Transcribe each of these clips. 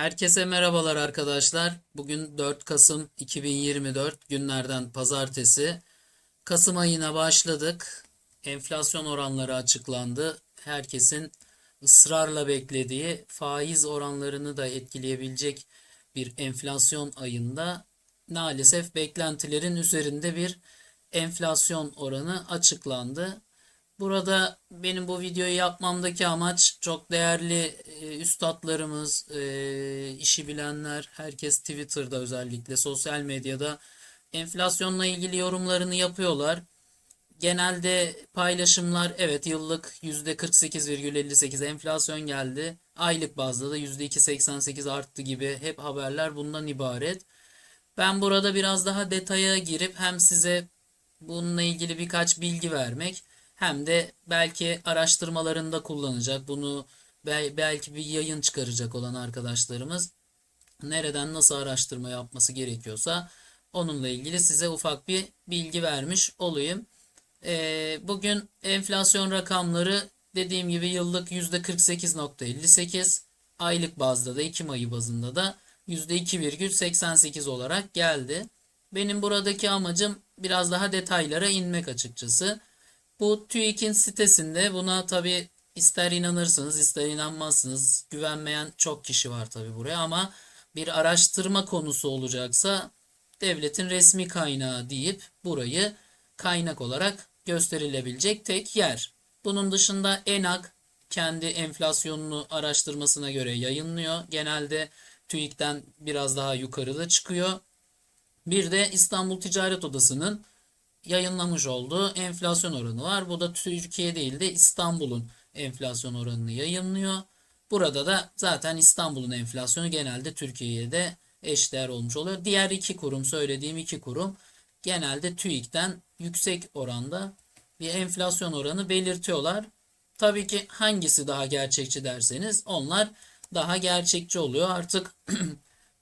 Herkese merhabalar arkadaşlar. Bugün 4 Kasım 2024 günlerden pazartesi. Kasım ayına başladık. Enflasyon oranları açıklandı. Herkesin ısrarla beklediği faiz oranlarını da etkileyebilecek bir enflasyon ayında maalesef beklentilerin üzerinde bir enflasyon oranı açıklandı. Burada benim bu videoyu yapmamdaki amaç çok değerli e, üstadlarımız, e, işi bilenler, herkes Twitter'da özellikle sosyal medyada enflasyonla ilgili yorumlarını yapıyorlar. Genelde paylaşımlar evet yıllık %48,58 enflasyon geldi. Aylık bazda da %2,88 arttı gibi hep haberler bundan ibaret. Ben burada biraz daha detaya girip hem size bununla ilgili birkaç bilgi vermek hem de belki araştırmalarında kullanacak bunu bel- belki bir yayın çıkaracak olan arkadaşlarımız nereden nasıl araştırma yapması gerekiyorsa onunla ilgili size ufak bir bilgi vermiş olayım. Ee, bugün enflasyon rakamları dediğim gibi yıllık %48.58 aylık bazda da Ekim ayı bazında da %2,88 olarak geldi. Benim buradaki amacım biraz daha detaylara inmek açıkçası. Bu TÜİK'in sitesinde buna tabi ister inanırsınız ister inanmazsınız güvenmeyen çok kişi var tabi buraya ama bir araştırma konusu olacaksa devletin resmi kaynağı deyip burayı kaynak olarak gösterilebilecek tek yer. Bunun dışında ENAK kendi enflasyonunu araştırmasına göre yayınlıyor. Genelde TÜİK'ten biraz daha yukarıda çıkıyor. Bir de İstanbul Ticaret Odası'nın yayınlamış olduğu enflasyon oranı var. Bu da Türkiye değil de İstanbul'un enflasyon oranını yayınlıyor. Burada da zaten İstanbul'un enflasyonu genelde Türkiye'ye de eşdeğer olmuş oluyor. Diğer iki kurum söylediğim iki kurum genelde TÜİK'ten yüksek oranda bir enflasyon oranı belirtiyorlar. Tabii ki hangisi daha gerçekçi derseniz onlar daha gerçekçi oluyor. Artık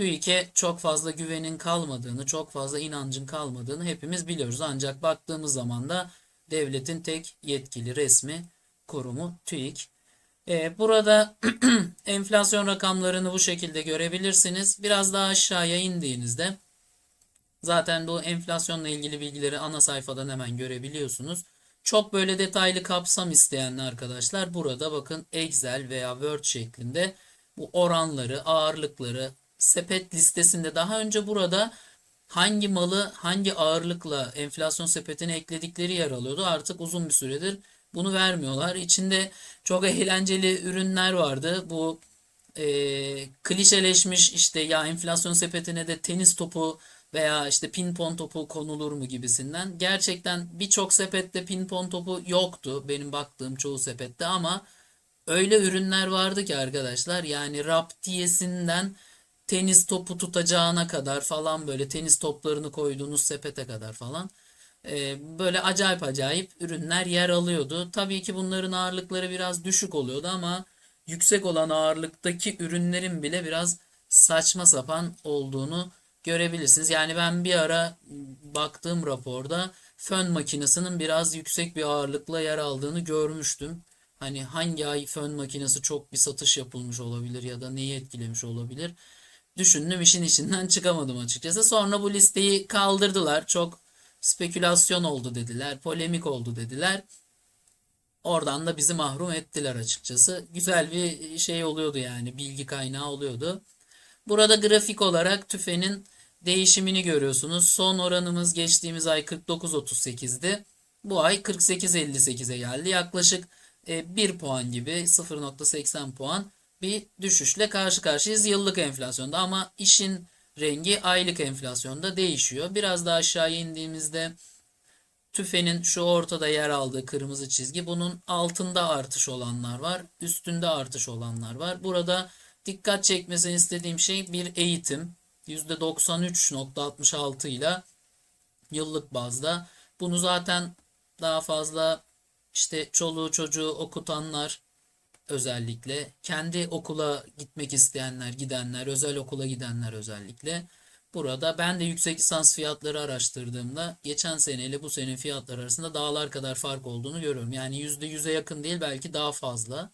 TÜİK'e çok fazla güvenin kalmadığını, çok fazla inancın kalmadığını hepimiz biliyoruz. Ancak baktığımız zaman da devletin tek yetkili resmi kurumu TÜİK. Ee, burada enflasyon rakamlarını bu şekilde görebilirsiniz. Biraz daha aşağıya indiğinizde zaten bu enflasyonla ilgili bilgileri ana sayfadan hemen görebiliyorsunuz. Çok böyle detaylı kapsam isteyen arkadaşlar burada bakın Excel veya Word şeklinde bu oranları, ağırlıkları, sepet listesinde daha önce burada hangi malı hangi ağırlıkla enflasyon sepetine ekledikleri yer alıyordu. Artık uzun bir süredir bunu vermiyorlar. İçinde çok eğlenceli ürünler vardı. Bu e, klişeleşmiş işte ya enflasyon sepetine de tenis topu veya işte pinpon topu konulur mu gibisinden. Gerçekten birçok sepette pinpon topu yoktu benim baktığım çoğu sepette ama öyle ürünler vardı ki arkadaşlar yani raptiyesinden tenis topu tutacağına kadar falan böyle tenis toplarını koyduğunuz sepete kadar falan e, böyle acayip acayip ürünler yer alıyordu. Tabii ki bunların ağırlıkları biraz düşük oluyordu ama yüksek olan ağırlıktaki ürünlerin bile biraz saçma sapan olduğunu görebilirsiniz. Yani ben bir ara baktığım raporda fön makinesinin biraz yüksek bir ağırlıkla yer aldığını görmüştüm. Hani hangi ay fön makinesi çok bir satış yapılmış olabilir ya da neyi etkilemiş olabilir düşündüm işin içinden çıkamadım açıkçası. Sonra bu listeyi kaldırdılar. Çok spekülasyon oldu dediler. Polemik oldu dediler. Oradan da bizi mahrum ettiler açıkçası. Güzel bir şey oluyordu yani bilgi kaynağı oluyordu. Burada grafik olarak tüfenin değişimini görüyorsunuz. Son oranımız geçtiğimiz ay 49.38'di. Bu ay 48.58'e geldi. Yaklaşık 1 puan gibi 0.80 puan bir düşüşle karşı karşıyayız yıllık enflasyonda ama işin rengi aylık enflasyonda değişiyor. Biraz daha aşağı indiğimizde tüfenin şu ortada yer aldığı kırmızı çizgi bunun altında artış olanlar var, üstünde artış olanlar var. Burada dikkat çekmesini istediğim şey bir eğitim %93.66 ile yıllık bazda. Bunu zaten daha fazla işte çoluğu çocuğu okutanlar özellikle kendi okula gitmek isteyenler, gidenler, özel okula gidenler özellikle burada ben de yüksek lisans fiyatları araştırdığımda geçen seneyle bu senenin fiyatları arasında dağlar kadar fark olduğunu görüyorum. Yani %100'e yakın değil belki daha fazla.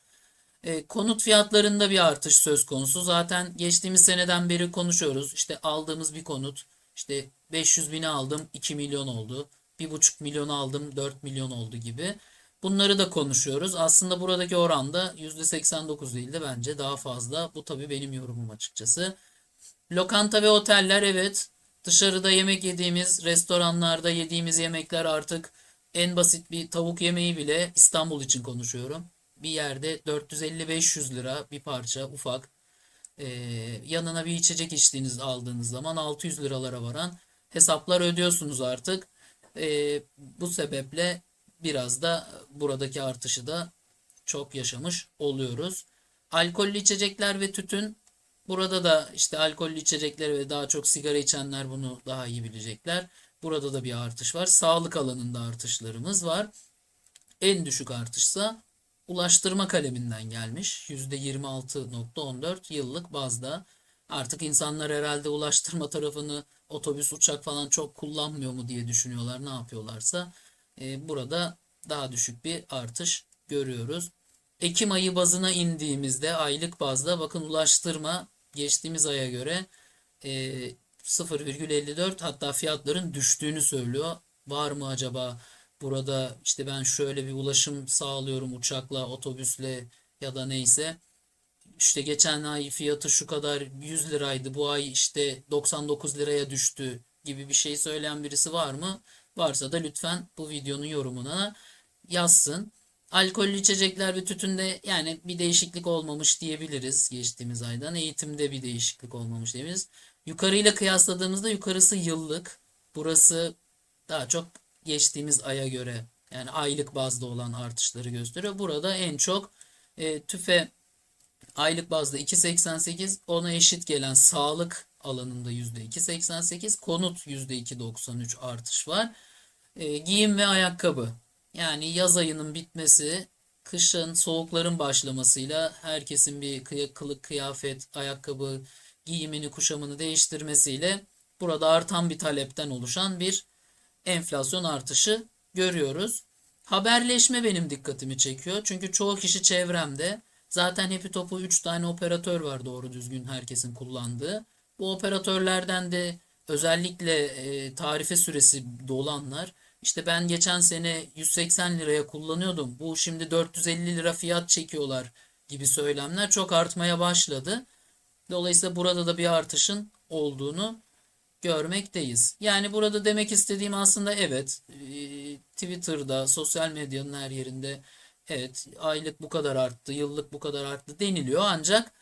E, konut fiyatlarında bir artış söz konusu. Zaten geçtiğimiz seneden beri konuşuyoruz. İşte aldığımız bir konut işte 500 bini aldım 2 milyon oldu. 1,5 milyon aldım 4 milyon oldu gibi. Bunları da konuşuyoruz. Aslında buradaki oran da %89 değil de bence daha fazla. Bu tabii benim yorumum açıkçası. Lokanta ve oteller evet dışarıda yemek yediğimiz restoranlarda yediğimiz yemekler artık en basit bir tavuk yemeği bile İstanbul için konuşuyorum. Bir yerde 450-500 lira bir parça ufak. Ee, yanına bir içecek içtiğiniz aldığınız zaman 600 liralara varan hesaplar ödüyorsunuz artık. Ee, bu sebeple biraz da buradaki artışı da çok yaşamış oluyoruz. Alkollü içecekler ve tütün burada da işte alkollü içecekler ve daha çok sigara içenler bunu daha iyi bilecekler. Burada da bir artış var. Sağlık alanında artışlarımız var. En düşük artışsa ulaştırma kaleminden gelmiş. %26.14 yıllık bazda. Artık insanlar herhalde ulaştırma tarafını otobüs, uçak falan çok kullanmıyor mu diye düşünüyorlar. Ne yapıyorlarsa e, burada daha düşük bir artış görüyoruz. Ekim ayı bazına indiğimizde aylık bazda bakın ulaştırma geçtiğimiz aya göre e, 0,54 hatta fiyatların düştüğünü söylüyor. Var mı acaba burada işte ben şöyle bir ulaşım sağlıyorum uçakla, otobüsle ya da neyse. İşte geçen ay fiyatı şu kadar 100 liraydı. Bu ay işte 99 liraya düştü gibi bir şey söyleyen birisi var mı? Varsa da lütfen bu videonun yorumuna yazsın. Alkollü içecekler ve tütünde yani bir değişiklik olmamış diyebiliriz geçtiğimiz aydan. Eğitimde bir değişiklik olmamış diyebiliriz. Yukarıyla kıyasladığımızda yukarısı yıllık. Burası daha çok geçtiğimiz aya göre yani aylık bazda olan artışları gösteriyor. Burada en çok e, tüfe aylık bazda 2.88 ona eşit gelen sağlık alanında %2.88 konut %2.93 artış var. E, giyim ve ayakkabı yani yaz ayının bitmesi kışın soğukların başlamasıyla herkesin bir kılık kıyafet ayakkabı giyimini kuşamını değiştirmesiyle burada artan bir talepten oluşan bir enflasyon artışı görüyoruz. Haberleşme benim dikkatimi çekiyor. Çünkü çoğu kişi çevremde zaten Happy Top'u 3 tane operatör var doğru düzgün herkesin kullandığı. Bu operatörlerden de özellikle e, tarife süresi dolanlar işte ben geçen sene 180 liraya kullanıyordum. Bu şimdi 450 lira fiyat çekiyorlar gibi söylemler çok artmaya başladı. Dolayısıyla burada da bir artışın olduğunu görmekteyiz. Yani burada demek istediğim aslında evet e, Twitter'da, sosyal medyanın her yerinde evet aylık bu kadar arttı, yıllık bu kadar arttı deniliyor ancak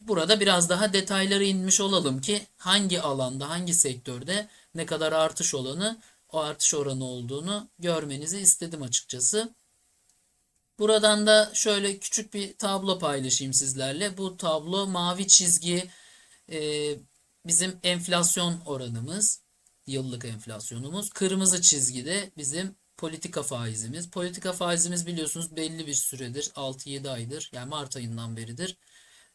burada biraz daha detaylara inmiş olalım ki hangi alanda, hangi sektörde ne kadar artış olanı, o artış oranı olduğunu görmenizi istedim açıkçası. Buradan da şöyle küçük bir tablo paylaşayım sizlerle. Bu tablo mavi çizgi e, bizim enflasyon oranımız, yıllık enflasyonumuz. Kırmızı çizgide bizim politika faizimiz. Politika faizimiz biliyorsunuz belli bir süredir, 6-7 aydır yani Mart ayından beridir.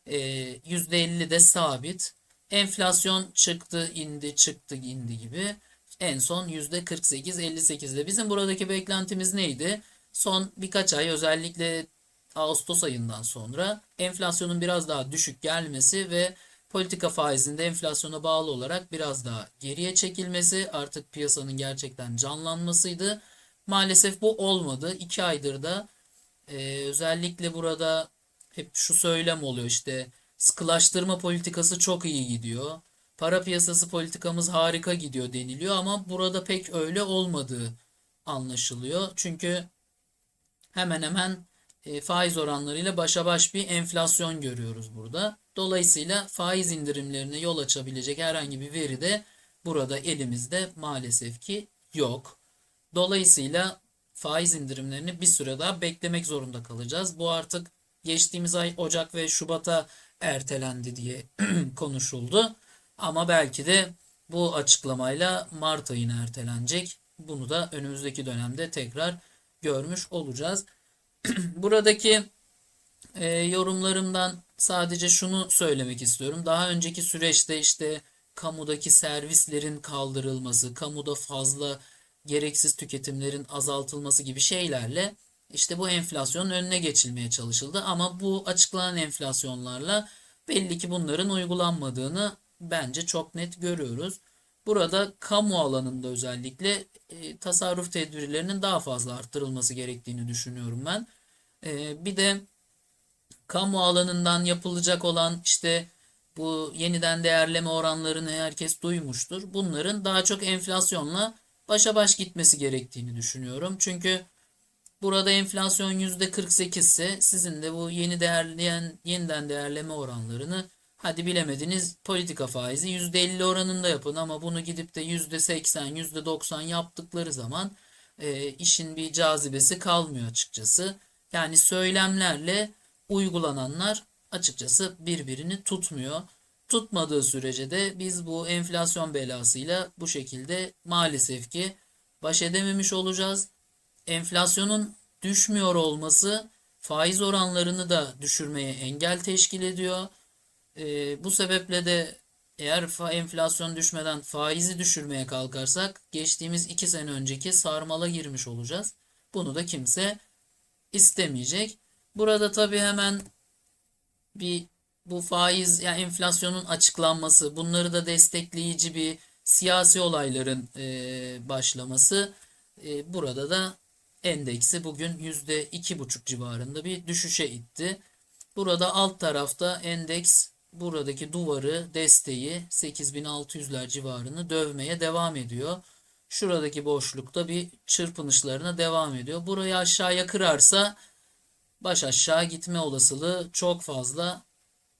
E, %50 de sabit. Enflasyon çıktı, indi, çıktı, indi gibi. En son %48-58'de. Bizim buradaki beklentimiz neydi? Son birkaç ay özellikle Ağustos ayından sonra enflasyonun biraz daha düşük gelmesi ve politika faizinde enflasyona bağlı olarak biraz daha geriye çekilmesi artık piyasanın gerçekten canlanmasıydı. Maalesef bu olmadı. İki aydır da e, özellikle burada hep şu söylem oluyor işte sıkılaştırma politikası çok iyi gidiyor. Para piyasası politikamız harika gidiyor deniliyor ama burada pek öyle olmadığı anlaşılıyor. Çünkü hemen hemen e, faiz oranlarıyla başa baş bir enflasyon görüyoruz burada. Dolayısıyla faiz indirimlerine yol açabilecek herhangi bir veri de burada elimizde maalesef ki yok. Dolayısıyla faiz indirimlerini bir süre daha beklemek zorunda kalacağız. Bu artık geçtiğimiz ay Ocak ve Şubat'a ertelendi diye konuşuldu. Ama belki de bu açıklamayla Mart ayına ertelenecek. Bunu da önümüzdeki dönemde tekrar görmüş olacağız. Buradaki e, yorumlarımdan sadece şunu söylemek istiyorum. Daha önceki süreçte işte kamudaki servislerin kaldırılması, kamuda fazla gereksiz tüketimlerin azaltılması gibi şeylerle işte bu enflasyonun önüne geçilmeye çalışıldı. Ama bu açıklanan enflasyonlarla belli ki bunların uygulanmadığını bence çok net görüyoruz. Burada kamu alanında özellikle e, tasarruf tedbirlerinin daha fazla arttırılması gerektiğini düşünüyorum ben. E, bir de kamu alanından yapılacak olan işte bu yeniden değerleme oranlarını herkes duymuştur. Bunların daha çok enflasyonla başa baş gitmesi gerektiğini düşünüyorum. Çünkü burada enflasyon %48 ise sizin de bu yeni değerleyen yeniden değerleme oranlarını hadi bilemediniz politika faizi %50 oranında yapın ama bunu gidip de %80, %90 yaptıkları zaman e, işin bir cazibesi kalmıyor açıkçası. Yani söylemlerle uygulananlar açıkçası birbirini tutmuyor. Tutmadığı sürece de biz bu enflasyon belasıyla bu şekilde maalesef ki baş edememiş olacağız. Enflasyonun düşmüyor olması faiz oranlarını da düşürmeye engel teşkil ediyor. Ee, bu sebeple de eğer enflasyon düşmeden faizi düşürmeye kalkarsak geçtiğimiz iki sene önceki sarmala girmiş olacağız. Bunu da kimse istemeyecek. Burada tabii hemen bir bu faiz yani enflasyonun açıklanması, bunları da destekleyici bir siyasi olayların e, başlaması e, burada da endeksi bugün yüzde iki buçuk civarında bir düşüşe itti. Burada alt tarafta endeks buradaki duvarı, desteği 8600'ler civarını dövmeye devam ediyor. Şuradaki boşlukta bir çırpınışlarına devam ediyor. Burayı aşağıya kırarsa baş aşağı gitme olasılığı çok fazla.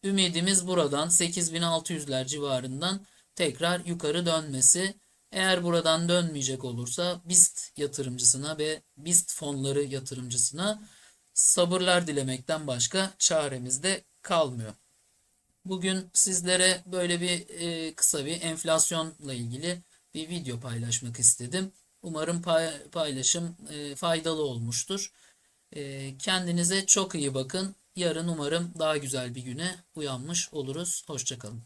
Ümidimiz buradan 8600'ler civarından tekrar yukarı dönmesi. Eğer buradan dönmeyecek olursa BIST yatırımcısına ve BIST fonları yatırımcısına sabırlar dilemekten başka çaremiz de kalmıyor. Bugün sizlere böyle bir e, kısa bir enflasyonla ilgili bir video paylaşmak istedim. Umarım pay- paylaşım e, faydalı olmuştur. E, kendinize çok iyi bakın. Yarın umarım daha güzel bir güne uyanmış oluruz. Hoşçakalın.